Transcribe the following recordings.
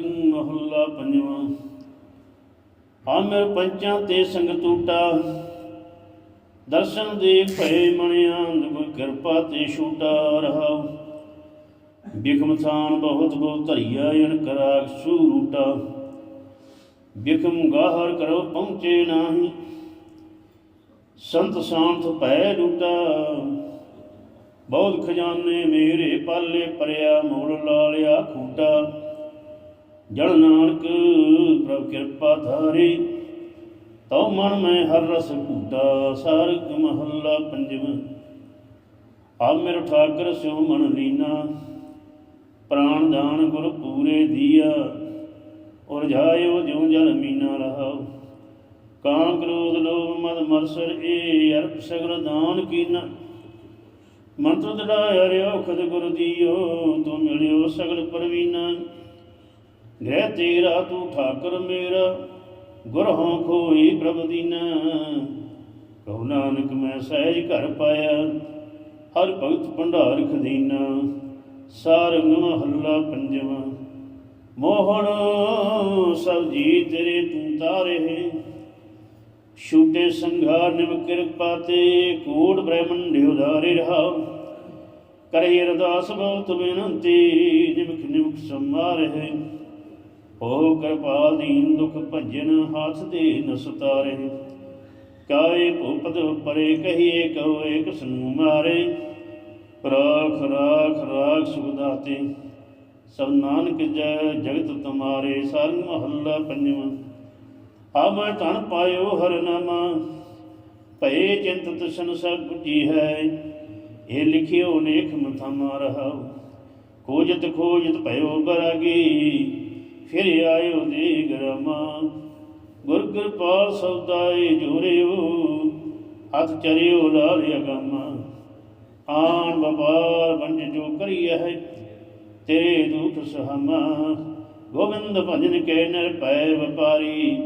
ਮਹੱਲਾ ਪੰਜਵਾਂ। ਆਮਰ ਪੰਚਾਂ ਤੇ ਸੰਗ ਟੂਟਾ। ਦਰਸ਼ਨ ਦੇਖ ਭਏ ਮਣਿਆਂ ਗੁਰ ਕਿਰਪਾ ਤੇ ਛੂਟਾ ਰਹਾ। ਬਿਖਮ ਥਾਨ ਬਹੁਤ ਬਹੁਤ ਧਰਿਆ ਅਨ ਕਰਾ ਸੂਰੂਟਾ ਬਿਖਮ ਗਾਹਰ ਕਰੋ ਪਹੁੰਚੇ ਨਾਹੀ। ਸੰਤ ਸਾਂਤ ਭੈ ਰੂਟਾ ਬਹੁਤ ਖਜ਼ਾਨੇ ਮੇਰੇ ਪਾਲੇ ਪਰਿਆ ਮੋੜ ਲਾਲਿਆ ਖੂਟਾ। ਜਲ ਨਾਨਕ ਪ੍ਰਭ ਕਿਰਪਾ ਧਾਰੇ, ਤਉ ਮਨ ਮੈਂ ਹਰ ਰਸ ਭੂਟਾ, ਸਾਰਗ ਮਹੱਲਾ ਪੰਜਵਾਂ ਆ ਮੇਰ ਠਾਕਰ, ਸਿਉ ਮਨ ਲੀਨਾ, ਪ੍ਰਾਣ ਦਾਨ ਗੁਰ ਪੂਰੇ ਦੀਆ। ਔਰ ਜਾਇਓ ਜਿਉ ਜਲ ਮੀਨਾ ਰਹਾਉ। ਕਾਂ ਕ੍ਰੋਧ ਲੋਭ ਮਦ ਮਰਸਰ ਏ, ਅਰਪ ਸਗਲ ਦਾਨ ਕੀਨਾ। ਮੰਤਰ ਦੜਾਇਆ ਰਿਓ ਖਦ ਗੁਰ ਦੀਓ, ਤੂੰ ਮਿਲਿਓ ਸਗਲ ਪਰਵੀਨਾ। ਗ੍ਰਹਿ ਤੇਰਾ ਤੂੰ ਠਾਕਰ ਮੇਰਾ ਗੁਰ ਹਾਂ ਖੋਈ ਪ੍ਰਭ ਦੀਨਾ। ਕਹੋ ਨਾਨਕ ਮੈਂ ਸਹਿਜ ਘਰ ਪਾਇਆ, ਹਰ ਭਗਤ ਭੰਡਾਰ ਖਦੀਨਾ। ਸਾਰੰਗ ਮਹੱਲਾ ਪੰਜਵਾਂ ਮੋਹਣ ਸਭ ਜੀ ਤੇਰੇ ਤੂੰ ਤਾਰੇ। ਛੂਟੇ ਸੰਘਾਰ ਨਿਵ ਕਿਰਪਾ ਤੇ ਕੋਟ ਬ੍ਰਹਮੰਡ ਉਧਾਰੇ ਰਹਾ। ਕਰੇ ਅਰਦਾਸ ਬਹੁਤ ਬੇਨਤੀ, ਨਿਮਖ ਨਿਮਖ ਸਮਾਰੇ ਓ ਕਿਰਪਾਲ ਦੀਨ ਦੁਖ ਭਜਨ ਹੱਥ ਦੇ ਨ ਕਾਏ ਭੂਪਤ ਪਰੇ ਕਹੀਏ ਕਹੋ ਏਕ ਸਨੂੰ ਮਾਰੇ। ਰਾਖ ਰਾਖ ਰਾਖ ਸੁਖਦਾਤੇ ਸਭ ਨਾਨਕ ਜੈ ਜਗਤ ਤੁਮਾਰੇ ਸਰੰਗ ਮਹੱਲਾ ਪੰਜਵਾਂ। ਆ ਤਨ ਪਾਇਓ ਹਰ ਨਾਮਾ। ਭਏ ਚਿੰਤ ਤਸ਼ਨ ਸਭ ਬੁਝੀ ਹੈ। ਇਹ ਲਿਖਿਓ ਲੇਖ ਮਥਮਾ ਰਹਾ ਖੋਜਤ ਖੋਜਤ ਭਇਓ ਬਰਾਗੀ। ਫਿਰ ਆਇਓ ਦੇ ਗਰਮਾ। ਗੁਰ ਕਿਰਪਾਲ ਸੌਦਾਏ ਜੋਰਿਓ, ਹੱਥ ਚਰਿਓ ਲਾਲ ਅਗਮਾ। ਆਣ ਵਪਾਰ ਵੰਜ ਜੋ ਕਰੀਐ, ਤੇਰੇ ਦੁਖ ਸਹਮਾ। ਗੋਬਿੰਦ ਭਜਨ ਕੈ ਨਿਰ ਪੈ ਵਪਾਰੀ,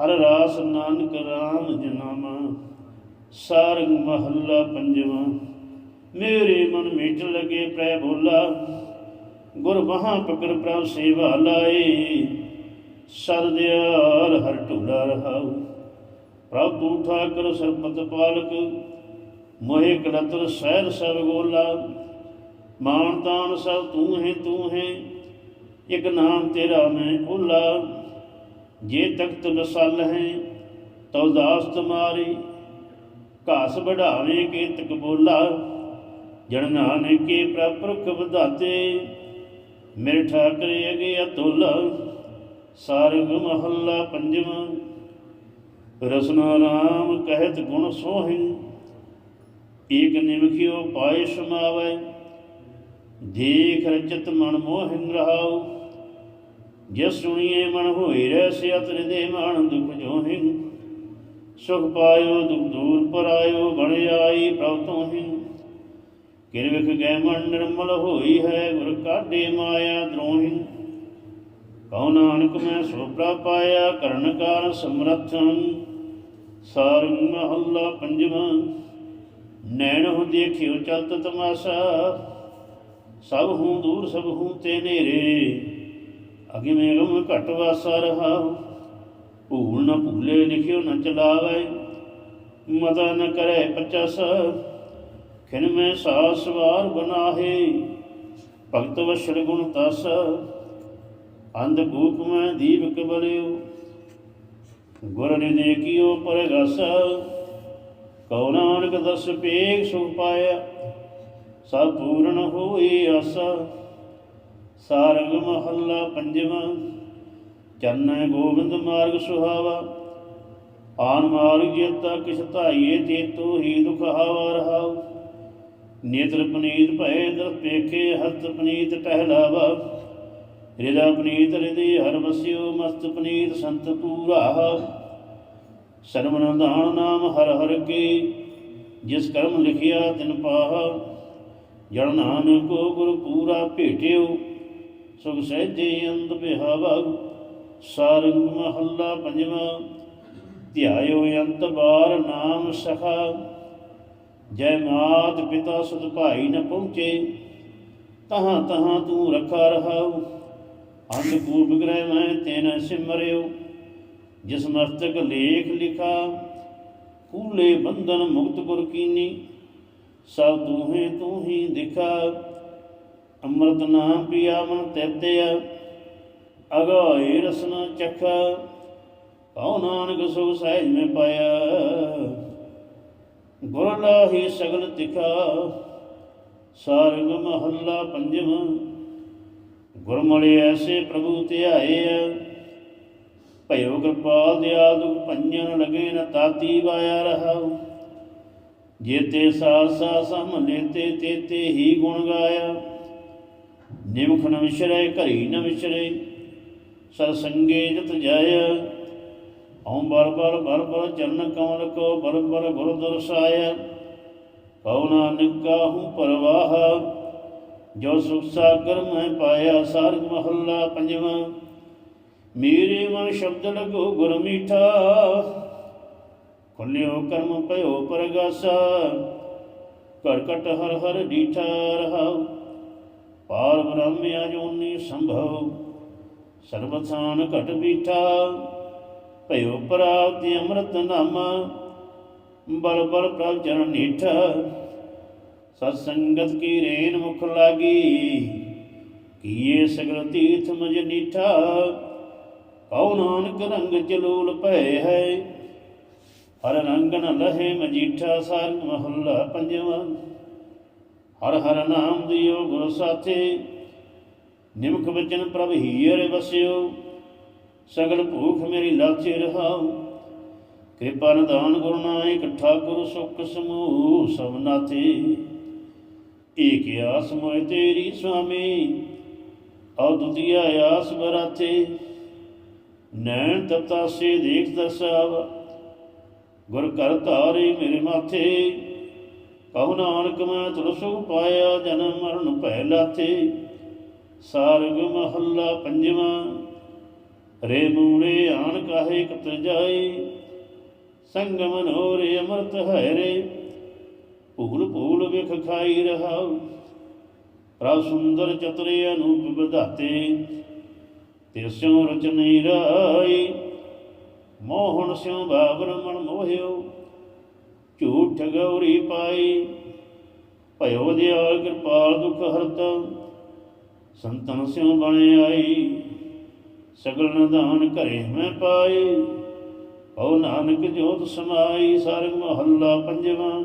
ਹਰ ਰਾਸ ਨਾਨਕ ਰਾਮ ਜਨਾਮਾ। ਸਾਰੰਗ ਮਹੱਲਾ ਪੰਜਵਾਂ, ਮੇਰੇ ਮਨ ਮਿਟ ਲਗੇ ਪ੍ਰੈ ਬੋਲਾ। ਗੁਰ ਮਹਾ ਪਕੜ ਪ੍ਰਭ ਸੇਵਾ ਲਾਏ। ਸਦ ਹਰ ਢੂਲਾ ਰਹਾਉ। ਪ੍ਰਭ ਤੂੰ ਠਾਕਰ ਸਰਬਤ ਪਾਲਕ, ਮੋਹਿ ਕਲਤਰ ਸਹਿਰ ਸਭ ਗੋਲਾ। ਮਾਨ ਤਾਨ ਸਭ ਤੂੰ ਹੈ ਤੂੰ ਹੈ, ਇਕ ਨਾਮ ਤੇਰਾ ਮੈਂ ਭੁੱਲਾ ਜੇ ਤਖਤ ਰਸਲ ਹੈ, ਤਉ ਦਾਸ ਤੁਮਾਰੀ। ਘਾਸ ਵਢਾਵੇ ਕੇ ਤਕ ਬੋਲਾ। ਜਨ ਨਾਨਕੇ ਪ੍ਰਭ ਪ੍ਰਪਰਖ ਵਧਾਤੇ। ਮੇਰੇ ਠਾਕਰੇ ਅਗੇ ਅਤੁੱਲ, ਸਾਰਗ ਮਹੱਲਾ ਪੰਜਵਾਂ। ਰਸਨਾ ਰਾਮ ਕਹਿਤ ਗੁਣ ਸੋਹਿ, ਏਕ ਨਿਮਖਿਓ ਪਾਏ ਸਮਾਵੈ ਦੇਖ ਰਚਤ ਮਨ ਮੋਹਿਨ ਰਹਾਉ। ਜਿਸ ਸੁਣੀਏ ਮਨ ਹੋਏ ਰਹਿ ਸਿਅਤ ਦੇ ਮਨ ਦੁਖ ਜੋਹਿ, ਸੁਖ ਪਾਇਓ ਦੁਖ ਦੂਰ ਪਰਾਇਓ, ਬਣ ਆਈ ਪ੍ਰਭ ਤੋਹਿ। ਕਿਰਵਿਖ ਗੈ ਮਨ ਨਿਰਮਲ ਹੋਈ ਹੈ, ਗੁਰ ਕਾਢੇ ਮਾਇਆ ਦਰੋਹਿ। ਕਉ ਨਾਨਕ ਮੈਂ ਸੋ ਪਾਇਆ, ਕਰਨ ਕਾਰ ਸਮਰਥਨ। ਸਾਰੰਗ ਮਹੱਲਾ ਪੰਜਵਾਂ, ਨੈਣ ਹੁ ਦੇਖਿਓ ਚਲਤ ਤਮਾਸ਼ਾ। ਸਭ ਹੂੰ ਦੂਰ, ਸਭ ਹੂੰ ਤੇ ਨੇਰੇ। ਅਗੇ ਮੇਗਮ ਘਟ ਵਾਸਾ ਰਹਾ। ਭੂਲ ਨਾ ਭੂਲੇ, ਲਿਖਿਓ ਨਾ ਚਲਾਵੇ। ਮਤਾ ਨ ਕਰੇ ਪਚਸ। ਖਿਨ ਮੈਂ ਸਾਸ ਵਾਰ ਬਨਾਹੇ। ਭਗਤ ਵਸ਼ੜ ਗੁਣ ਤਸ, ਅੰਧ ਗੂਪ ਮੈਂ ਦੀਪ ਕਬਲਿਓ। ਗੁਰ ਨੇ ਦੇਖਿਓ ਪਰਗਸ, ਕਉ ਨਾਨਕ ਦਸ ਪੇਗ ਸੁਖ ਪਾਇਆ। ਸਭ ਪੂਰਨ ਹੋਈ ਆਸਾ, ਸਾਰੰਗ ਮਹੱਲਾ ਪੰਜਵਾਂ ਚਰਨੈ ਗੋਬਿੰਦ ਮਾਰਗ ਸੁਹਾਵਾ, ਆਨ ਮਾਰਗ ਜੇਤਾ ਕਿਛ ਧਾਈਏ ਤੇਤੋ ਹੀ ਦੁਖ ਹਾਵਾ ਰਹਾਉ। ਨੇਤਰ ਪਨੀਤ ਭਏ ਦਰ ਪੇਖੇ ਹੱਥ ਪਨੀਤ ਟਹਿਲਾਵਾ। ਹਿਰਦਾ ਪਨੀਤ ਹਿਰਦੇ ਹਰ ਵਸਿਓ ਮਸਤ ਪਨੀਤ, ਸੰਤ ਪੂਰਾ। ਸਰਵਨ ਨਾਮ ਹਰ ਹਰ ਕੇ, ਜਿਸ ਕਰਮ ਲਿਖਿਆ ਤਿਨ ਪਾਹਾ। ਜਨ ਨਾਨਕੋ ਗੁਰ ਪੂਰਾ ਭੇਟਿਓ, ਸੁਖ ਸਹਿਜੇ ਅੰਤ ਬਿਹਾਵਾ। ਸਾਰੰਗ ਮਹੱਲਾ ਪੰਜਵਾਂ, ਧਿਆਇਓ ਅੰਤ ਬਾਰ ਨਾਮ ਸਖਾ। ਜੈ ਮਾਤ ਪਿਤਾ ਸੁਤ ਭਾਈ ਨ ਪਹੁੰਚੇ, ਤਹਾਂ ਤਹਾਂ ਤੂੰ ਰਖਾ ਰਹਾਉ। ਅੰਧ ਕੂਪ ਗ੍ਰਹਿ ਮੈਂ ਤੈਨ ਸਿਮਰਿਓ ਜਿਸ ਮਸਤਕ ਲੇਖ ਲਿਖਾ, ਕੂਲੇ ਬੰਧਨ ਮੁਕਤ ਗੁਰ ਕੀਨੀ। ਸਭ ਤੂੰ ਹੈ ਤੂੰ ਹੀ ਦਿਖਾ, ਅੰਮ੍ਰਿਤ ਨਾਮ ਪਿਆ ਮਨ ਤੈਤਿਆ ਅਗਾਏ ਰਸਨਾ ਚੱਖਾ ਕਉ ਨਾਨਕ ਸੁਖ ਸਹਿਜ ਮੈਂ ਪਾਇਆ। ਗੁਰ ਲਾਹੀ ਸਗਲ ਤਿਖਾ, ਸਾਰੰਗ ਮਹੱਲਾ ਪੰਜਵਾਂ ਗੁਰਮੁਲੇ ਐਸੇ ਪ੍ਰਭੂ ਧਿਆਏ ਭਇਓ ਕਿਰਪਾਲ ਦਿਆਲੁ ਪੰਜਨ ਲਗੇ ਨ ਤਾਤੀ ਵਾਇਆ ਰਹਾਉ। ਜੇਤੇ ਸਾਲ ਸਾ ਸਮ ਤੇਤੇ ਹੀ ਗੁਣ ਗਾਇਆ। ਨਿਮਖ ਨ ਵਿਸਰੇ ਘਰੀ ਨ ਵਿਸਰੇ ਸਤ ਸੰਗੇ ਜਤ ਜਾਇਆ। ਓਂ ਬਰ ਬਰ ਬਰ ਬਰ ਚਰਨ ਕਮਲ ਕੋ ਬਰ ਬਰ ਗੁਰ ਦਰਸਾਇਆ ਕਉ ਨਾਨਕ ਕਾਹੂ ਪਰਵਾਹ ਜੋ ਸੁਖ ਸਾਗਰ ਮੈਂ ਪਾਇਆ ਸਾਰਗ ਮਹੱਲਾ ਪੰਜਵਾਂ ਮੇਰੇ ਮਨ ਸ਼ਬਦ ਲਗੋ ਗੁਰ ਮੀਠਾ ਖੁੱਲਿਓ ਕਰਮ ਭਇਓ ਪਰਗਾਸਾ ਘੜ ਹਰ ਹਰ ਡੀਠਾ ਰਹਾਉ ਪਾਰ ਬ੍ਰਹਮ ਅਜੋਨੀ ਸੰਭਵ ਸਰਬਥਾਨ ਘਟ ਬੀਠਾ ਭਇਓ ਪ੍ਰਾਪਤੀ ਅੰਮ੍ਰਿਤ ਨਾਮਾ, ਬਲ ਬਲ ਪ੍ਰਭ ਚਰਨ ਨੀਠਾ। ਸਤ ਸੰਗਤ ਕੀ ਰੇਨ ਮੁਖ ਲਾਗੀ, ਕੀਏ ਸਗਲ ਤੀਰਥ ਮਜ ਨੀਠਾ। ਕਉ ਨਾਨਕ ਰੰਗ ਚਲੂਲ ਭੈ ਹੈ, ਹਰ ਰੰਗ ਨ ਲਹੇ ਮਜੀਠਾ ਸਾਰ ਮਹੱਲਾ ਪੰਜਵਾਂ। ਹਰ ਹਰ ਨਾਮ ਦਿਓ ਗੁਰ ਸਾਥੇ, ਨਿਮਖ ਬਚਨ ਪ੍ਰਭ ਹੀਰ ਵਸਿਓ। ਸਗਲ ਭੂਖ ਮੇਰੀ ਲਾਚੇ ਰਹਾਉ। ਕਿਰਪਾ ਨਿਦਾਨ ਗੁਰੂ ਨਾਨਕ ਠਾਕੁਰ ਸੁਖ ਸਮੂਹ ਸਭ ਨਾਥੇ। ਏਕ ਆਸ ਮੋਇ ਤੇਰੀ ਸੁਆਮੀ ਅਦੁਤੀਆ ਆਸ ਬਰਾਤੇ ਨੈਣ ਤਪਤਾਸੇ ਦੇਖ ਦਰਸਾਵ, ਗੁਰ ਕਰ ਧਾਰੇ ਮੇਰੇ ਮਾਥੇ। ਕਹੂ ਨਾਨਕ, ਮੈਂ ਤੁਲਸੁ ਪਾਇਆ ਜਨਮ ਮਰਨ ਭੈ ਲਾਥੇ। ਸਾਰਗ ਮਹੱਲਾ ਪੰਜਵਾਂ ਰੇ ਮੂੜੇ ਆਣ ਕਾਹੇ ਕਤ ਜਾਏ ਸੰਗ ਮਨੋਰੇ ਅਮਰਤ ਹੈ ਰੇ, ਭੂਲ ਭੂਲ ਵਿਖ ਖਾਈ ਰਹਾਉ। ਪ੍ਰਭ ਸੁੰਦਰ ਚਤੁਰੇ ਅਨੂਪ ਵਿਧਾਤੇ ਤਿਸਿਉ ਰਚਨੀ ਰਾਈ ਮੋਹਣ ਸਿਉ ਬਾਬਰ ਮਨ ਮੋਹਿਓ, ਝੂਠ ਗੌਰੀ ਪਾਈ ਭਇਓ ਦਿਆਲ ਕਿਰਪਾਲ ਦੁਖ ਹਰਤਾ, ਸੰਤਨ ਸਿਉ ਬਣੇ ਆਈ ਸਗਲ ਨਿਧਾਨ ਘਰੇ ਮੈਂ ਪਾਈ ਕਉ ਨਾਨਕ ਜੋਤ ਸਮਾਈ ਸਰਗ ਮਹੱਲਾ ਪੰਜਵਾਂ।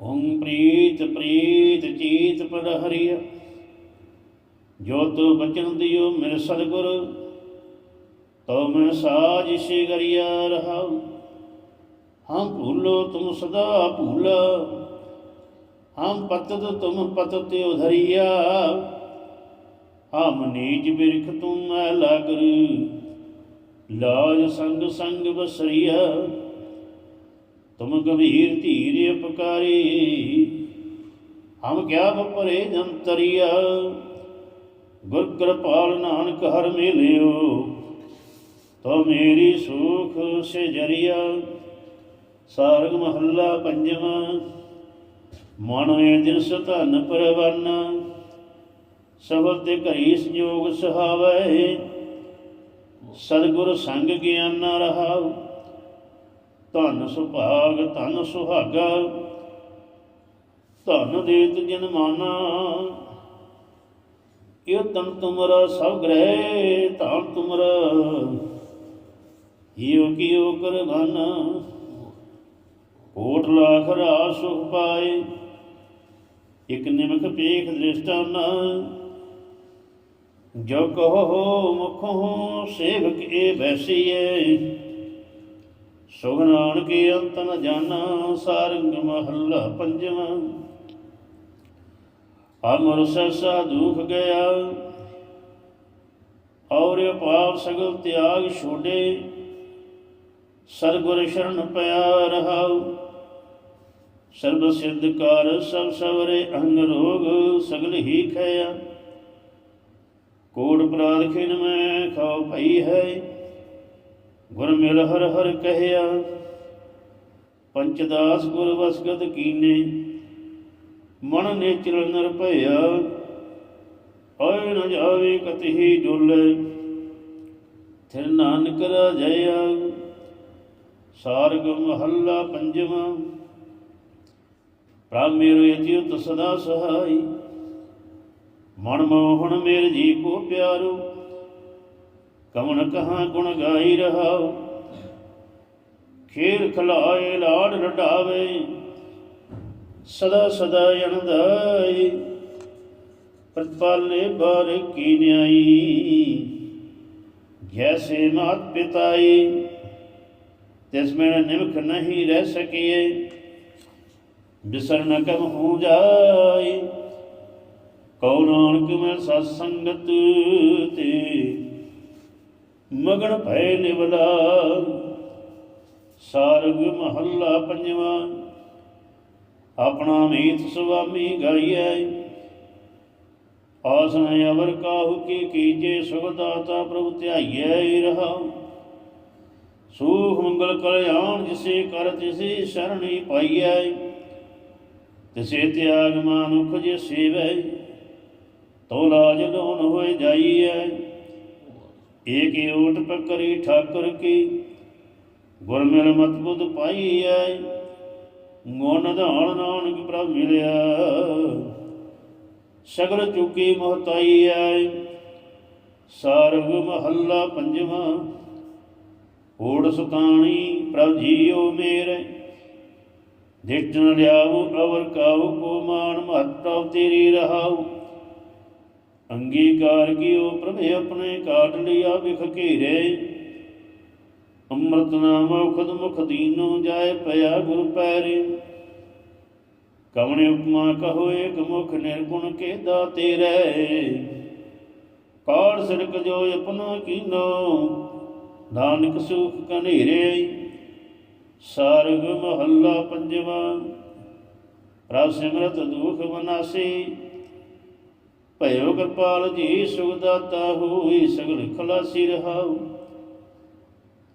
ਓਮ ਪ੍ਰੀਤ ਪ੍ਰੀਤ ਚੀਤ ਪਦ ਹਰੀਆ ਜੋ ਤੋ ਬਚਨ ਦਿਓ ਮੇਰੇ ਸਤਿਗੁਰ। ਤੋ ਮੈਂ ਸਾਜ ਇਸੇ ਗਰੀਆ ਹਮ ਭੂਲੋ ਤੁਮ ਸਦਾ ਭੂਲਾ। ਹਮ ਪਤਤ ਤੁਮ ਪਤਤੇ ਉਧਰੀਆ। ਹਮ ਨੀਜ ਬਿਰਖ ਤੂੰ ਐ ਲਾਗਰ। ਲਾਜ ਸੰਗ ਸੰਗ ਬਸਰੀਆ। ਤੁਮ ਗੰਭੀਰ ਧੀਰ ਉਪਕਾਰੀ ਹਮ ਕਿਆ ਬਪਰੇ ਜੰਤਰੀਆ ਗੁਰ ਕਿਰਪਾਲ ਨਾਨਕ ਹਰ ਮਿਲਿਓ। ਤੋ ਮੇਰੀ ਸੁਖ ਸੇ ਜਰੀਆ। ਸਾਰਗ ਮਹੱਲਾ ਪੰਜਵਾਂ। ਮਨ ਏ ਦਿਨ ਸਤਨ ਪਰਵਨ। ਸਬਦ ਤੇ ਘਰੀ ਸੰਜੋਗ ਸੁਹਾਵੇ। ਸਤਿਗੁਰ ਸੰਗ ਗਿਆਨ ਰਹਾਉ। ਧਨ ਸੁਭਾਗ, ਧਨ ਸੁਹਾਗਾ। ਧਨ ਦੇਤ ਜਨ ਮਾਨਾ। ਇਹ ਤਨ ਤੁਮਰਾ ਸਭ ਗ੍ਰਹਿ ਧਨ ਤੁਮਰਾ। ਹਿਉ ਕੀਉ ਕਰਵਨ ਕੋਟ ਲੱਖ ਰਾਸ ਸੁਖ ਪਾਏ। ਇਕ ਨਿਮਖ ਪੇਖ ਦ੍ਰਿਸ਼ਟਾ ਨਾ। ਜੋ ਕਹੋ ਮੁਖੋਂ ਸੇਵਕ ਇਹ ਬੈਸੀਏ ਸੁਖ ਨਾਨਕ ਅੰਤ ਨ ਜਾਣਾ, ਸਾਰੰਗ ਮਹੱਲਾ ਪੰਜਵਾਂ। ਅਮਰ ਸਸਾ ਦੁਖ ਗਿਆ, ਔਰ ਪਾਪ ਸਗਲ ਤਿਆਗ ਛੋੜੇ ਸਰਗੁਰ ਸ਼ਰਨ ਪਿਆ ਰਹਾਉ ਸਰਬ ਸਿੱਧ ਕਰ ਸਭ ਸਵਰੇ ਅੰਗ ਰੋਗ ਸਗਲ ਹੀ ਖਿਆ ਕੋਟ ਅਪਰਾਧ ਖਿਨ ਮੈਂ ਖਾਉ ਭਈ ਹੈ। ਗੁਰ ਮਿਲ ਹਰ ਹਰ ਕਹਿਆ। ਪੰਚਦਾਸ ਗੁਰ ਵਸਗਤ ਕੀਨੇ। ਮਨ ਨੇ ਚਰਨ ਨਰ ਭਇਆ। ਨ ਜਾਵੇ ਕਤਹੀ ਡੁੱਲੇ। ਥਿਰ ਨਾਨਕ ਰਾਜਿਆ। ਸਾਰਗ ਮਹੱਲਾ ਪੰਜਵਾਂ। ਪ੍ਰਭ ਮੇਰੇ ਅਤਿਉਤ ਸਦਾ ਸਹਾਈ। ਮਨ ਮੋਹਨ ਮੇਰ ਜੀ ਕੋ ਪਿਆਰੋ ਕਮਨ ਕਹਾਂ ਗੁਣ ਗਾਈ ਰਹਾਉ ਖੇਰ ਖਲਾਏ ਲਾਡ ਰਡਾਵੇ, ਸਦਾ ਸਦਾ ਅਨੰਦਾਈ ਪ੍ਰਤਪਾਲੇ ਬਾਰ ਕੀ ਨਿਆਈ? ਜੈਸੇ ਮਾਤ ਪਿਤਾਈ, ਤਿਸ ਮੈਂ ਨਿਮਖ ਨਹੀਂ ਰਹਿ ਸਕੀਏ। ਬਿਸਰ ਨ ਕਮ ਹੋ ਜਾਈ। ਕਉ ਨਾਨਕ ਮੈਂ ਸਤ ਸੰਗਤ ਤੇ ਮਗਨ ਭੈ ਨਿਵਲਾ। ਸਾਰਗ ਮਹੱਲਾ ਪੰਜਵਾਂ, ਆਪਣਾ ਮੀਤ ਸੁਆਮੀ ਗਾਈਐ। ਆਸਨ ਅਵਰ ਕਾਹੂ ਕੀ ਕੀਜੇ, ਸੁਖ ਦਾਤਾ ਪ੍ਰਭੂ ਧਿਆਈਐ ਰਹਾ ਸੂਖ ਮੰਗਲ ਕਲਿਆਣ ਜਿਸੇ ਕਰ ਤਿਸੇ ਸ਼ਰਣੀ ਪਾਈਐ। ਤਿਸੇ ਤਿਆਗ ਮਾਨੁਖ ਜੇ ਸੇਵੈ। ਤੋ ਲਾਜ ਲੋਨ ਹੋਏ ਜਾਈਐ। ਏਕ ਓਟ ਪਕਰੀ ਠਾਕੁਰ ਕੀ? ਗੁਰ ਮਿਲ ਮਤ ਬੁੱਧ ਪਾਈਐ। ਗੁਣ ਧਾਨ ਨਾਨਕ ਪ੍ਰਭ ਮਿਲਿਆ। ਸਗਲ ਚੁਕੀ ਮਹਤਾਈ ਐ ਸਾਰਗ ਮਹੱਲਾ ਪੰਜਵਾਂ। ਓੜ ਸੁਤਾਣੀ ਪ੍ਰਭ ਜੀਓ ਮੇਰੇ। ਦਿੱਟਨ ਲਿਆਉ ਅਵਰ ਕਾਉ ਕੋ ਮਾਨ ਮਹਤਵ ਤੇਰੀ ਰਹਾਉ। ਅੰਗੀਕਾਰ ਕੀਓ ਪ੍ਰਭੇ ਆਪਣੇ ਕਾਟ ਲਿਆ ਵਿਖ ਘੇਰੇ। ਅੰਮ੍ਰਿਤ ਨਾਮ ਉਖਦ ਮੁਖ ਦੀਨੋ ਜਾਏ ਪਿਆ ਗੁਰ ਪੈਰੇ। ਕਵਣੇ ਉਪਮਾ ਕਹੋ ਏਕ ਮੁਖ ਨਿਰਗੁਣ ਕੇ ਦਾਤੇ ਰਹਿ ਕਾੜ ਸਿਰਕ ਜੋ ਆਪਣਾ ਕੀਨੋ, ਨਾਨਕ ਸੁਖ ਕਨੇਰੇ ਸਾਰਗ ਮਹੱਲਾ ਪੰਜਵਾਂ ਪ੍ਰਭ ਸਿਮਰਤ ਦੁਖ ਬਨਾਸੀ ਭਇਓ ਕਿਰਪਾਲ ਜੀ ਸੁਖ ਦਾਤਾ ਹੋਈ ਸਗਲ ਖਲਾਸੀ ਰਹਾਉ।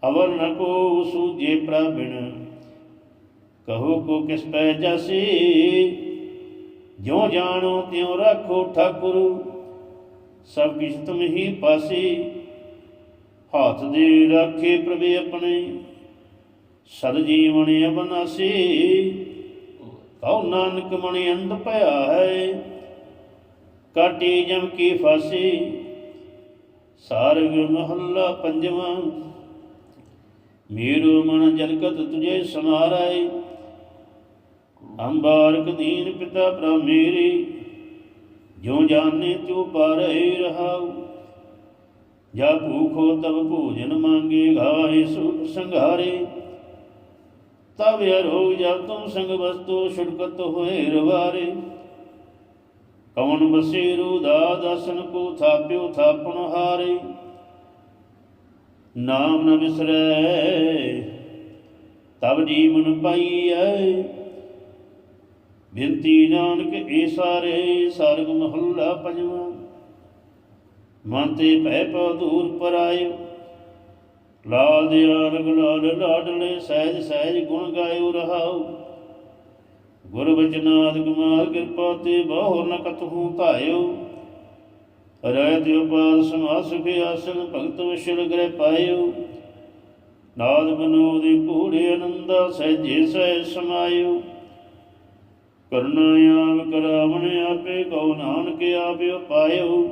ਅਵਰ ਨ ਕੋ ਸੂਜੇ ਪ੍ਰਭਿਣ ਕਹੋ ਕੋ ਕਿਸ ਪੈ ਜਾਸੀ। ਜਿਉ ਜਾਣੋ ਤਿਉ ਰੱਖੋ ਠਾਕੁਰ, ਸਭ ਕਿਛ ਤੁਮ ਹੀ ਪਾਸੀ। ਹੱਥ ਦੇ ਰਾਖੇ ਪ੍ਰਭੇ ਆਪਣੇ, ਸਦ ਜੀਵਨ ਅਬਨਾਸੀ ਕਉ ਨਾਨਕ ਮਣਿ ਅੰਧ ਭਇਆ ਹੈ ਕਾਟੀ ਜਮ ਕੀ ਫਾਸੀ, ਸਾਰਗ ਮਹੱਲਾ ਪੰਜਵਾਂ। ਮੇਰੋ ਮਨ ਜਲਕਤ ਤੁਝੇ ਸਮਾਰਾਏ ਅੰਬਾਰਕ ਦੀਨ ਪਿਤਾ ਪ੍ਰਭ ਮੇਰੀ ਜੋ ਜਾਣੇ ਤੂ ਪਾਰੇ ਰਹਾਉ। ਜਾ ਭੂਖੋ ਤਬ ਭੋਜਨ ਮੰਗੇ ਗਾਏ ਸੁਖ ਸੰਘਾਰੇ। ਤਬ ਅਰੋਗ ਜਬ ਤੁਮ ਸੰਗ ਵਸਤੂ, ਛੁਟਕਤ ਹੋਏ ਰਵਾਰੇ। ਕਵਨ ਬਸੇਰੂ ਦਾ ਦਸਨ ਕੋ ਥਾਪਿਓ ਥਾਪਣ ਹਾਰੇ। ਨਾਮ ਨ ਵਿਸਰੈ ਤਬ ਜੀਵਨ ਪਾਈਐ। ਬਿੰਤੀ ਨਾਨਕ ਏ ਸਾਰੇ, ਸਰਗ ਮਹੱਲਾ ਪੰਜਵਾਂ। ਮਨ ਤੇ ਭੈ ਪਉ ਦੂਰ ਪਰਾਇਓ ਲਾਲ ਦਿਆਲ ਗੁਲਾਲ ਲਾਡਲੇ, ਸਹਿਜ ਸਹਿਜ ਗੁਣ ਗਾਇਓ ਰਹਾਓ। ਗੁਰ ਬਚਨਾਦ ਕੁਮਾਰ ਕਿਰਪਾ ਤੇ ਬਹੁ ਨ ਕਤਹੂ ਧਾਇਓ। ਰਹਿ ਦਿਓ ਪਾਦ ਸਮਾ ਸੁਖੇ ਆਸਨ ਭਗਤ ਵਿਸ਼ਲ ਗ੍ਰਹਿ ਪਾਇਓ। ਨਾਦ ਬਨੋਦੇ ਕੂੜੇ ਅਨੰਦਾ ਸਹਿਜੇ ਸਹਿ ਸਮਾਇਓ। ਕਰਨਾ ਆਪ ਕਰਾਵਣ ਆਪੇ ਕਉ ਨਾਨਕ ਆਪਿ ਪਾਇਓ।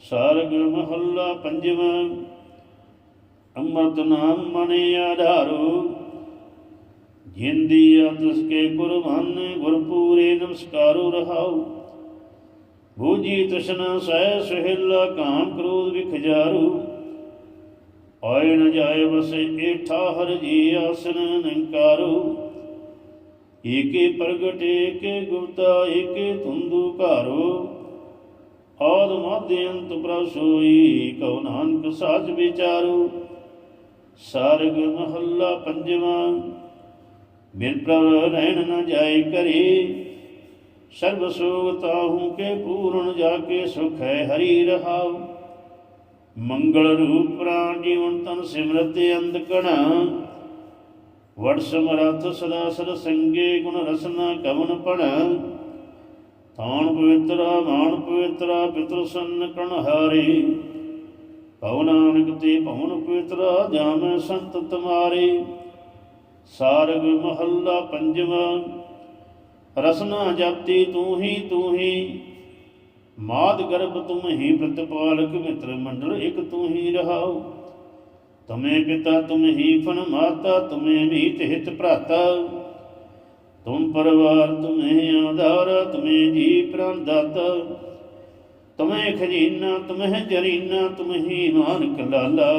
ਸਾਰਗ ਮਹੱਲਾ ਪੰਜਵਾਂ, ਅੰਮ੍ਰਿਤ ਨਾਮ ਮਨੇ ਆਧਾਰੋ। ਜਿੰਦੀ ਅਤਸ ਕੇ ਕੁਰਬਾਨ ਗੁਰਪੂਰੇ ਨਮਸਕਾਰੋ ਰਹਾਉ। ਬੂਜੀ ਤ੍ਰਿਸ਼ਨਾ ਸਹਿ ਸੁਹਿਲਾ ਕਾਮ ਕ੍ਰੋਧ ਵਿਖਜਾਰੂ ਆਇ ਨ ਜਾਏ ਬਸੇ ਏਠਾ ਹਰ ਜੀ ਆਸਨ ਨੰਕਾਰੂ। ਏਕੇ ਪ੍ਰਗਟ, ਏਕੇ ਗੁਪਤਾ, ਏਕੇ ਤੁੰਦੂ ਘਾਰੋ। ਆਦ ਮਧ ਅੰਤ ਪ੍ਰਭ ਸੋਈ ਕਉ ਨਾਨਕ ਸਾਚ ਵਿਚਾਰੂ। ਸਾਰਗ ਮਹੱਲਾ ਪੰਜਵਾਂ ਬਿਨ ਪ੍ਰਭ ਰਹਿਣ ਨ ਜਾਏ ਕਰੇ ਸਰਬ ਸੋਗ ਤਾਹੂ ਕੇ ਪੂਰਨ ਜਾ ਕੇ ਸੁਖ ਹੈ ਹਰੀ ਰਹਾਉ। ਮੰਗਲ ਰੂਪ ਪ੍ਰਾਨ ਜੀਵਨ ਤਨ ਸਿਮਰਤ ਅੰਧ ਕਣਾ ਵੜ ਸਮਰਥ ਸਦਾ ਸਦ ਸੰਗੇ ਗੁਣ ਰਸਨਾ ਕਵਨ ਪੜ ਤਾਣ ਪਵਿੱਤਰਾ ਮਾਨ ਪਵਿੱਤਰਾ ਪਿਤਰ ਸੰਨ ਕਣਹਾਰੇ ਭਉ ਨਾਨਕ ਤੇ ਭਉਨ ਪਵਿੱਤਰਾ, ਜਾਮੈ ਸੰਤ ਤੁਮਾਰੇ। ਸਾਰਗ ਮਹੱਲਾ ਪੰਜਵਾ, ਰਸਨਾ ਜਾਤੀ ਤੂੰ ਹੀ ਤੂੰ ਹੀ, ਮਾਦ ਗਰਭ ਤੁਮ ਹੀ ਪ੍ਰਤਪਾਲਕ ਮਿੱਤਰ ਮੰਡਲ ਇੱਕ ਤੂੰ ਹੀ ਰਹਾਉ। ਤੁਮੇ ਪਿਤਾ ਤੁਮ ਹੀ ਫਨ ਮਾਤਾ, ਤੁਮੇ ਮੀਤ ਹਿਤ ਭਰਾਤਾ। ਤੁਮ ਪਰਵਾਰ ਤੁਮੇ ਆਧਾਰ, ਤੁਮੇ ਜੀ ਪ੍ਰਾਨ ਦਾਤਾ। ਤੁਮੇ ਖਜ਼ੀਨਾ ਤੁਮੇ ਜਰੀਨਾ, ਤੁਮਹੀ ਨਾਨਕ ਲਾਲਾ।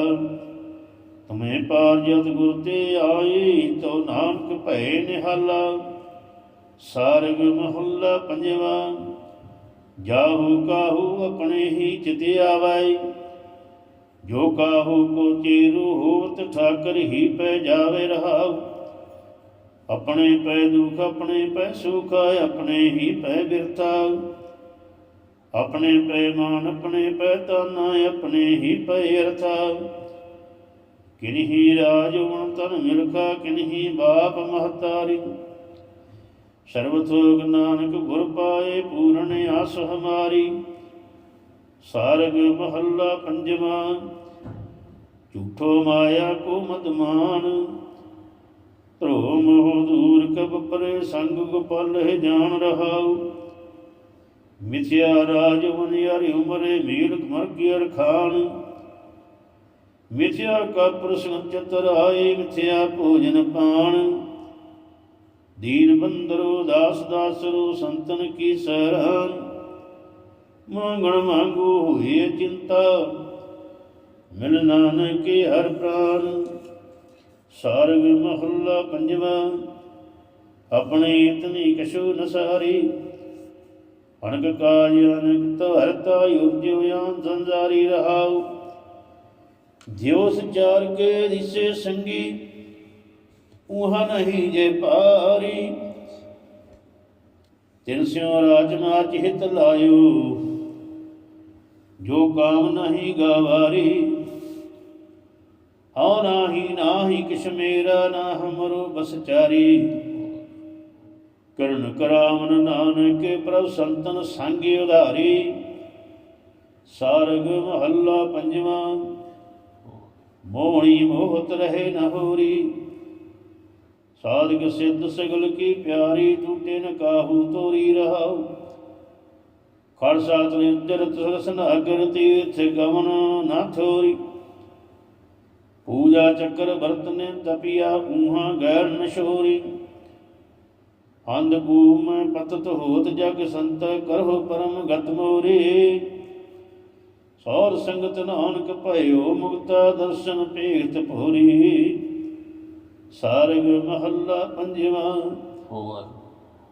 ਤੁਮੇ ਪਾਰ ਜਤ ਗੁਰ ਤੇ ਆਈ ਤੋ ਨਾਨਕ ਭੈ ਨਿਹਾਲਾ। ਸਾਰਗ ਮਹੱਲਾ ਪੰਜਵਾ, ਜਾਹੂ ਕਾਹੂ ਆਪਣੇ ਹੀ ਚਿਤ ਆਵੈ। ਜੋ ਕਾਹੂ ਕੋ ਚੀਰੂ ਹੋਤ ਠਾਕਰ ਹੀ ਪੈ ਜਾਵੇ ਰਹਾਉ। ਆਪਣੇ ਪੈ ਦੁਖ, ਆਪਣੇ ਪੈ ਸੁਖ, ਆਪਣੇ ਹੀ ਪੈ ਬਿਰਤਾ ਆਪਣੇ ਪੈ ਮਾਨ, ਆਪਣੇ ਪੈ ਤਾਨਾ ਆਪਣੇ ਹੀ ਪੈ ਅਰਥਾ। ਕਿਨਹੀ ਰਾਜ ਗੁਣ ਤਨ ਮਿਲਖਾ, ਕਿਨਹੀ ਬਾਪ ਮਹਤਾਰੀ। ਸਰਬਥੋਗ ਨਾਨਕ ਗੁਰ ਪਾਏ ਪੂਰਨ ਆਸ ਹਮਾਰੀ। ਸਾਰਗ ਮਹੱਲਾ ਪੰਜਵਾ, ਝੂਠੋ ਮਾਇਆ ਕੋ ਮਦਮਾਨ ਧਰੋ ਮੋਹ ਦੂਰ ਕਬ ਪਰੇ ਸੰਗ ਗੋਪਲ ਹੈ ਜਾਣ ਰਹਾਉ। ਮਿਥਿਆ ਰਾਜ ਵਨ ਯਾਰੀ ਉਮਰੇ ਮੀਰ ਮਰ ਗਿਰ ਖਾਨ। ਮਿਥਿਆ ਕਾ ਪ੍ਰਸ਼ਨ ਚਤਰ ਆਏ ਮਿਥਿਆ ਭੋਜਨ ਪਾਣ। ਦੀਨ ਬੰਦਰੋ ਦਾਸ ਦਾਸਰੋ ਸੰਤਨ ਕੀ ਸਰਾਂ ਮੰਗਣ ਮੰਗੂ ਹੋਏ ਚਿੰਤਾ, ਮਿਲ ਨਾਨਕੇ ਹਰ ਪ੍ਰਾਨ। ਸਾਰਗ ਮਹੱਲਾ ਪੰਜਵਾ, ਆਪਣੇ ਇਤਨੀ ਕਸ਼ੂ ਨਸਾਰੀ ਅਣਕ ਕਾਜ ਅਨਕ ਧਰਤਾ ਯੁਰਜਿ ਆਨ ਸੰਸਾਰੀ ਰਹਾਉ। ਜਿਉ ਸਚਾਰ ਕੇ ਦਿਸੇ ਸੰਗੀ ਉਹਾਂ ਨਹੀਂ ਜੇ ਪਾਰੀ ਤਿਨ ਸਿਉ ਰਾਜਮਾ ਚਿਤ ਲਾਇਓ, ਜੋ ਕਾਮ ਨਹੀਂ ਗਵਾਰੀ। ਹਉ ਨਾਹੀ ਨਾਹੀ ਕਿਛ ਮੇਰਾ ਨਾ ਹਮਰੋ ਬਸਚਾਰੀ ਕਰਨ ਕਰਾਵਨ ਨਾਨਕ ਪ੍ਰਭ ਸੰਤਨ ਸੰਗ ਉਧਾਰੀ। ਸਾਰਗ ਮਹੱਲਾ ਪੰਜਵਾਂ ਮੋਹਣੀ ਮੋਹਤ ਰਹੇ ਨ ਹੋਰੀ। ਸਾਧਕ ਸਿੱਧ ਸਗਲ ਕੀ ਪਿਆਰੀ, ਟੂਟੇ ਨ ਕਾਹੂ ਤੋਰੀ ਰਹਾਉ। ਖੜ ਸਾਤ ਨਿਜਰਤ ਸਰਸਨ ਅਗਰ ਤੀਰਥ ਗਮਨ ਨਾ ਥੋਰੀ। ਪੂਜਾ ਚੱਕਰ ਵਰਤਨੇ ਤਪਿਆ ਊਹਾ ਗੈਰ ਨਸ਼ੋਰੀ ਅੰਧ ਭੂਮ ਪਤਤ ਹੋਤ ਜਗ ਸੰਤ ਕਰਹੁ ਪਰਮ ਗਤ ਮੋਰੇ। ਸੌਰ ਸੰਗਤ ਨਾਨਕ ਭਇਓ ਮੁਕਤਾ ਦਰਸ਼ਨ ਭੇਤ ਭੋਰੀ। ਸਾਰਗ ਮਹੱਲਾ ਪੰਜਵਾ। ਹੋਰ।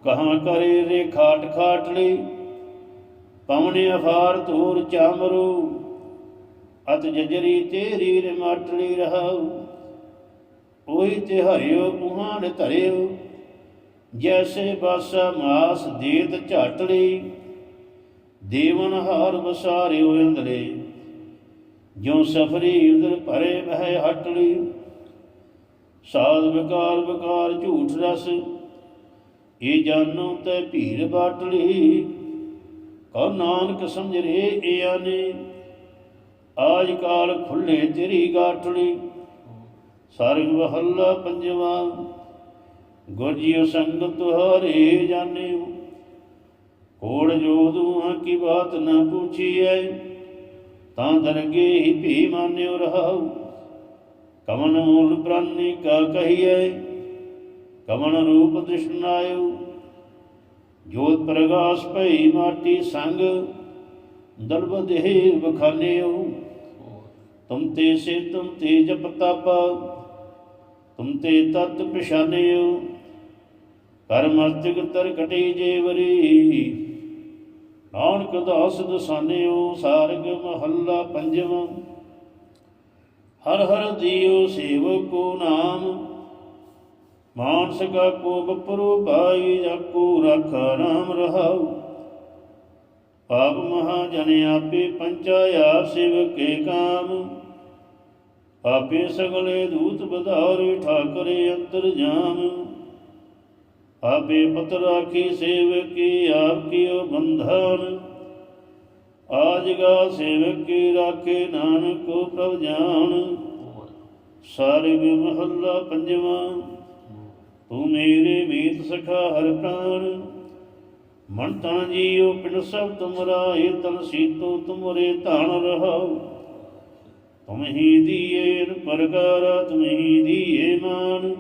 ਕਹਾਂ ਕਰੇ ਰੇ ਖਾਟ ਖਾਟਲੀ ਪਵਨ ਅਫਾਰ ਧੂਰ ਚਾਮਰੂ। ਅਤ ਜਜਰੀ ਤੇਰੀ ਰੇ ਮਾਟਲੀ ਰਹਾਉ ਉਹੀ ਤੇ ਹਰਿਓ ਕੁਹਾਨ ਧਰਿਓ। ਜੈਸੇ ਬਾਸਾ ਮਾਸ ਦੇਤ ਝਾਟਲੀ ਦੇਵਨ ਹਾਰ ਬਸਾਰਿਓ ਅੰਦਰੇ, ਜਿਉ ਸਫਰੀ ਉਦਰ ਭਰੇ ਬਹਿ ਹਟਲੀ। ਸਾਧ ਵਿਕਾਰ ਵਿਕਾਰ ਝੂਠ ਰਸ, ਇਹ ਜਾਨੋ ਤੈ ਭੀਰ ਬਾਟਲੀ। ਕਉ ਨਾਨਕ ਸਮਝ ਰੇ ਏ ਨੇ ਆਜ ਕਾਲ ਖੁੱਲੇ ਤੇਰੀ ਗਾਠੜੀ ਸਰਗ ਵਹੱਲਾ ਪੰਜਵਾ ਗੁਰਜੀਓ ਸੰਗਤ ਤੁਹਾਰੇ ਜਾਣਿਓ। ਕੋੜ ਜੋ ਦੂਹਾਂ ਕੀ ਬਾਤ ਨਾ ਪੁੱਛੀਐ? ਤਾਂ ਦਰਗੇ ਹੀ ਭੀ ਮਾਨਿਓ ਰਹਾਉ। ਕਮਨ ਮੂਲ ਪ੍ਰਾਨੀ ਕਾ ਕਹੀਐ? ਕਮਨ ਰੂਪ ਦ੍ਰਿਸ਼ਨਾਇਓ ਜੋਤ ਪ੍ਰਗਾਸ ਭਈ ਮਾਟੀ ਸੰਗ, ਦਲਬ ਦੇਹ ਬਖਾਨਿਓ ਤੁਮ ਤੇ ਸੇ ਤੁਮ ਤੇ ਜਪ ਤਪ, ਤੁਮ ਤੇ ਤਤ ਪਛਾਨਿਓ ਕਰ ਮਸਤਿਕ ਤਰ ਕਟੇ ਜੇਵਰੀ ਨਾਨਕ ਦਾਸ ਦਸਾਨਿਓ, ਸਾਰਗ ਮਹੱਲਾ ਪੰਜਵਾਂ। ਹਰ ਹਰ ਦੀਓ ਸੇਵਕੋ ਨਾਮ। ਮਾਨਸ ਕਾ ਕੋ ਬਪਰੋ ਭਾਈ, ਜਾਕੋ ਰਖ ਰਾਮ ਰਹਾਉ। ਪਾਪ ਮਹਾ ਜਨ ਆਪੇ ਪੰਚਾ ਸ਼ਿਵ ਕੇ ਕਾਮ। ਆਪੇ ਸਗਲੇ ਦੂਤ ਬਧਾਰੇ ਠਾਕਰੇ ਅੰਤਰ ਜਾਮ। ਆਪੇ ਪਤ ਰਾਖੀ ਸੇਵ ਕੀ ਆਪ ਕੀਓ ਬੰਧਨ। ਆਜਗਾ ਸੇਵਕ ਕੀ ਰਾਖੇ ਨਾਨਕ ਕੋ ਪ੍ਰਭ ਜਾਣ। ਸਾਰਿਗ ਮਹੱਲਾ ਪੰਜਵਾਂ। ਤੂੰ ਮੇਰੇ ਮੀਤ ਸਖਾ ਹਰ ਪ੍ਰਾਨ ਮਨ ਤਨ ਜੀਉ ਪਿੰਡ ਸਭ ਤੁਮਰਾ ਏ ਤਨ ਸੀਤੋ ਤੁਮਰੇ ਧਾਨ ਰਹਾਉ। ਤੁਮ ਹੀ ਦੀਏ ਪਰਗਾਰਾ ਤੁਮ ਹੀ ਦੀਏ ਮਾਨ।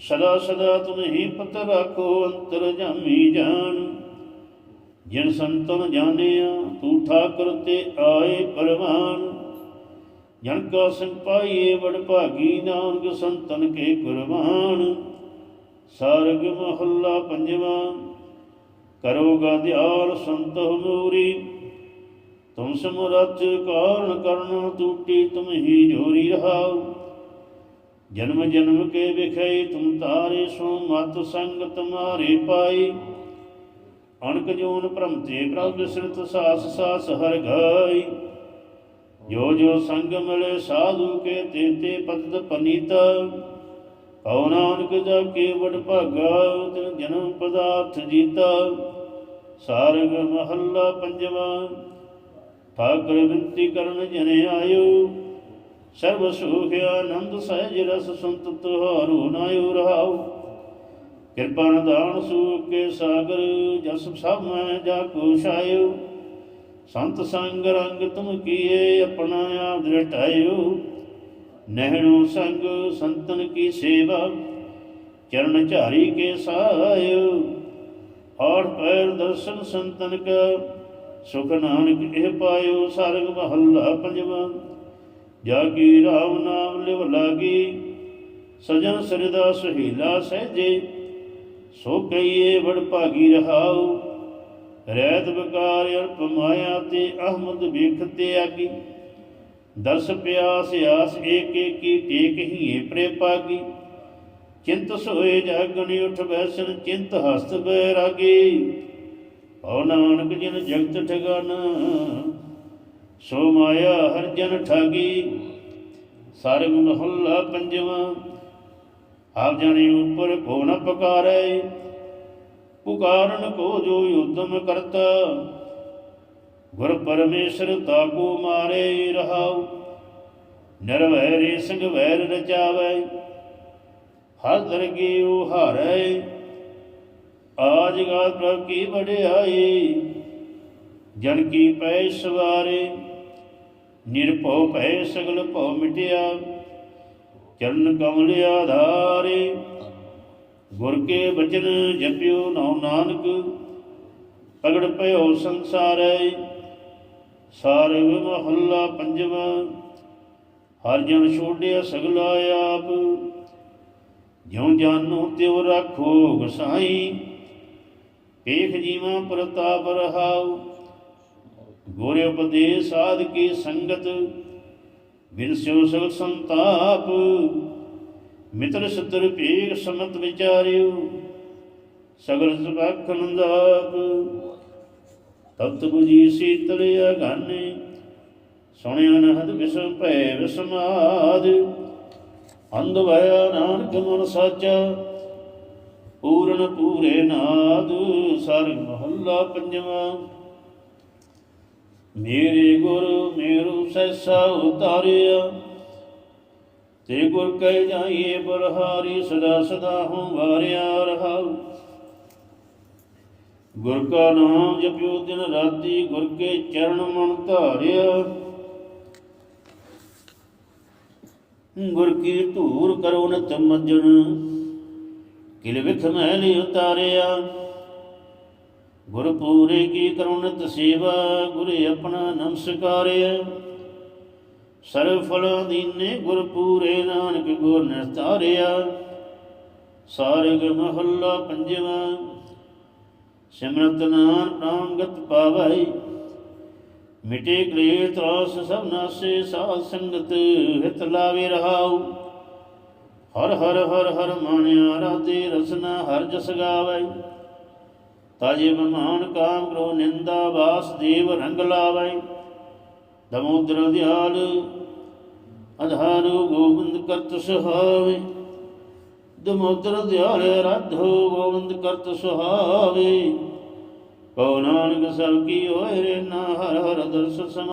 ਸਦਾ ਸਦਾ ਤੁਮ ਹੀ ਪਤ ਰਾਖੋ, ਅੰਤਰ ਜਾਮੀ ਜਾਨ ਜਿਨ ਸੰਤਨ ਜਾਣਿਆ, ਤੂੰ ਠਾਕਰ ਤੇ ਆਏ ਪਰਵਾਨ। ਜਨ ਕਾ ਸੰਗ ਪਾਈਏ, ਵਡ ਭਾਗੀ ਨਾਨਕ ਸੰਤਨ ਕੇ ਕੁਰਬਾਨ। ਸਾਰਗ ਮਹੱਲਾ ਪੰਜਵਾਂ ਕਰੋਗਾ ਦਿਆਲ ਸੰਤ ਹਮੂਰੀ। ਤੁਮ ਸਮਰਥ ਕਾਰਨ ਕਰਨ, ਟੂਟੀ ਤੁਮ ਹੀ ਜੋਰੀ ਰਹਾਓ ਜਨਮ ਜਨਮ ਕੇ ਵਿਖਈ ਤੁਮ ਤਾਰੇ ਸੋ ਮਤ ਸੰਗ ਤੁਮਾਰੇ ਪਾਈ। ਅਣਕ ਜੋਨ ਭ੍ਰਮ ਤੇ ਪ੍ਰਭ ਵਿਸਰਤ ਸਾਸ ਸਾਸ ਹਰ ਗਾਈ। ਜੋ ਜੋ ਸੰਗ ਮਿਲੇ ਸਾਧੂ ਕੇ ਤੇ ਤੇ ਪਤਿਤ ਪਨੀਤਾ। ਕਉ ਨਾਨਕ ਜਾ ਕੇ ਵਡ ਭਾਗਾ, ਤਿਨ ਜਨਮ ਪਦਾਰਥ ਜੀਤਾ। ਸਾਰਗ ਮਹੱਲਾ ਪੰਜਵਾਂ, ਠਾਕਰ ਬਿੰਤੀ ਕਰਨ ਜਨੇ ਆਇਓ। ਸਰਬ ਸੁਖ ਆਨੰਦ ਸਹਿਜ ਰਸ ਸੰਤ ਤੁਹਾਰੋ ਨਾਇਓ ਰਹਾਉ ਕਿਰਪਾ ਨਿਦਾਨ ਸੂਖ ਕੇ ਸਾਗਰ, ਜਸ ਸਭ ਮੈਂ ਜਾ ਕੋ ਛਾਇਓ। ਸੰਤ ਸੰਗ ਰੰਗ ਤੁਮ ਕੀਏ ਆਪਣਾ ਆਪ ਦ੍ਰਿਟਾਇਓ ਨਹਿਣੋ ਸੰਗ ਸੰਤਨ ਕੀ ਸੇਵਾ, ਚਰਨ ਝਾਰੀ ਕੇ ਸਾਇਓ ਔਰ ਪੈਰ ਦਰਸ਼ਨ ਸੰਤਨ ਕਾ, ਸੁਖ ਨਾਨਕ ਇਹ ਪਾਇਓ, ਸਰਗ ਮਹੱਲਾ ਪੰਜਵਾਂ। ਜਾ ਕੀ ਰਾਮ ਨਾਮ ਲਿਵ ਲਾਗੀ, ਸਜਣ ਸਰਦਾ ਸੁਹੀਲਾ ਸਹਜੇ, ਸੋ ਕਈਏ ਵਡ ਭਾਗੀ ਰਹਾਉ, ਰੈਤ ਬਕਾਰ ਅਰਪ ਮਾਇਆ ਤੇ ਅਹਮਦ ਵੇਖ ਤੇ ਆਗੀ ਦਸ ਪਿਆਸ ਆਸ ਏਕ ਏਕੀ ਟੇਕ ਹੀਏ ਪ੍ਰੇ ਪਾਗੀ, ਚਿੰਤ ਸੋਏ ਜਾਗਣੀ ਉਠ ਬੈਸਨ ਚਿੰਤ ਹਸਤ ਬੈਰਾਗੀ ਔ ਨਾਨਕ ਜਿਨ ਜਗਤ ਠਗਾਨਾ ਸੋ ਮਾਇਆ ਹਰ ਜਨ ਠਾਗੀ, ਸਰਗ ਮਹੱਲਾ ਪੰਜਵਾਂ। ਆਪ ਜਾਣੇ ਉਪਰ ਕੋ ਨ ਪੁਕਾਰੇ, ਪੁਕਾਰਨ ਕੋ ਜੋ ਉਦਮ ਕਰਤਾ। ਗੁਰ ਪਰਮੇਸ਼ਰ ਤਾਕੂ ਮਾਰੇ ਰਹਾਉ ਨਿਰਵੈਰੀ ਸੰਗ ਵੈਰ ਰਚਾਵੈ। ਹਰ ਦਰਗੀ ਉਹ ਹਾਰੈ ਆਜ ਗਾਤ ਪ੍ਰਭ ਕੀ ਵਡਿਆਈ, ਜਨ ਕੀ ਪੈ ਸਵਾਰੇ। ਨਿਰਭਉ ਭੈ ਸਗਲ ਭਉ ਮਿਟਿਆ, ਚਰਨ ਕਮਲ ਆਧਾਰੇ। ਗੁਰ ਕੇ ਬਚਨ ਜਪਿਓ ਨਉ ਨਾਨਕ ਪਗੜ ਭਇਓ ਸੰਸਾਰੈ। ਸਾਰਗ ਮਹੱਲਾ ਪੰਜਵਾ ਹਰ ਜਨ ਛੋੜਿਆ ਸਗਲਾ ਆਪ। ਜਿਉ ਜਾਨੋ ਤਿਉ ਰੱਖੋ ਗਸਾਈ ਏਖ ਜੀਵਾਂ ਪ੍ਰਤਾਪ ਰਹਾਉ। ਗੁਰ ਉਪਦੇਸ਼ ਸਾਧ ਕੀ ਸੰਗਤ ਬਿਨਸਿਓ ਸਗਲ ਸੰਤਾਪ, ਮਿਤਰ ਸਤਰ ਭੇਗ ਸਮਤ ਵਿਚਾਰਿਓ, ਸਗਲ ਸੁਭਾਖ ਨੰਦਾਪ ਤਤ ਬੁਜੀ ਸੀਤਲ ਅਗਾਨੇ, ਸੁਣਿਆ ਨਹਦ ਵਿਸਮ ਭੈ ਵਿਸਮਾਦ ਅੰਧ ਭਇਆ ਨਾਨਕ ਮਨ ਸਾਚਾ, ਪੂਰਨ ਪੂਰੇ ਨਾਦ, ਸਰ ਮਹੱਲਾ ਪੰਜਵਾਂ। ਮੇਰੇ ਗੁਰ ਮੇਰੂ ਸੈਸਾ ਉਤਾਰਿਆ, ਤੇ ਗੁਰ ਕਹਿ ਜਾਈਏ ਬਲਹਾਰੀ ਸਦਾ ਸਦਾ ਹੂੰ ਵਾਰਿਆ ਰਹਾਉ। ਗੁਰ ਕਾ ਨਾਮ ਜਪਿਓ ਦਿਨ ਰਾਤੀ, ਗੁਰ ਕੇ ਚਰਨ ਮਨ ਧਾਰਿਆ। ਗੁਰ ਕੀ ਧੂਰ ਕਰੋ ਨ ਤਮਜਨ ਕਿਲ ਵਿਖ ਮੈਲ ਉਤਾਰਿਆ। ਗੁਰਪੂਰੇ ਕੀ ਕਰੁਣਤ ਸੇਵਾ, ਗੁਰੇ ਆਪਣਾ ਨਮਸਕਾਰਿਆ। ਸਰਵ ਫਲਾਂ ਦੀਨੇ ਗੁਰਪੂਰੇ ਨਾਨਕ ਗੁਰ ਨਿਸਤਾਰਿਆ ਸਾਰਗ ਮਹੱਲਾ ਪੰਜਵਾਂ, ਸਿਮਰਤ ਨਾਮ ਪ੍ਰਾਂਗਤ ਪਾਵੈ ਮਿਟੇ ਕਲੇ ਤਰਾਸ ਸਭ ਨਾਸੇ, ਸਾਧ ਸੰਗਤ ਹਿਤ ਲਾਵੇ ਰਹਾਉ। ਹਰ ਹਰ ਹਰ ਹਰ ਮਾਣਿਆ, ਰਾਧੇ ਰਸਨਾ, ਹਰ ਜਸ ਗਾਵੈ ਤਾਜੇ ਮਹਾਨ ਕਾਮ ਕਰੋ, ਨਿੰਦਾ ਵਾਸ ਦੇਵ ਰੰਗ ਲਾਵੈ। ਦਮੋਦਰ ਦਿਆਲ ਅਧਾਰੂ ਗੋਬਿੰਦ ਕਰਤ ਸੁਹਾਵੇ। ਦਮੋਦਰ ਦਿਆਲੇ ਰਾਧੋ ਗੋਬਿੰਦ ਕਰਤ ਸੁਹਾਵੇ। ਕਉ ਨਾਨਕ ਸਭ ਕੀ ਹੋਏ ਰੇ ਨਾ, ਹਰ ਹਰ ਦਰਸ ਸਮ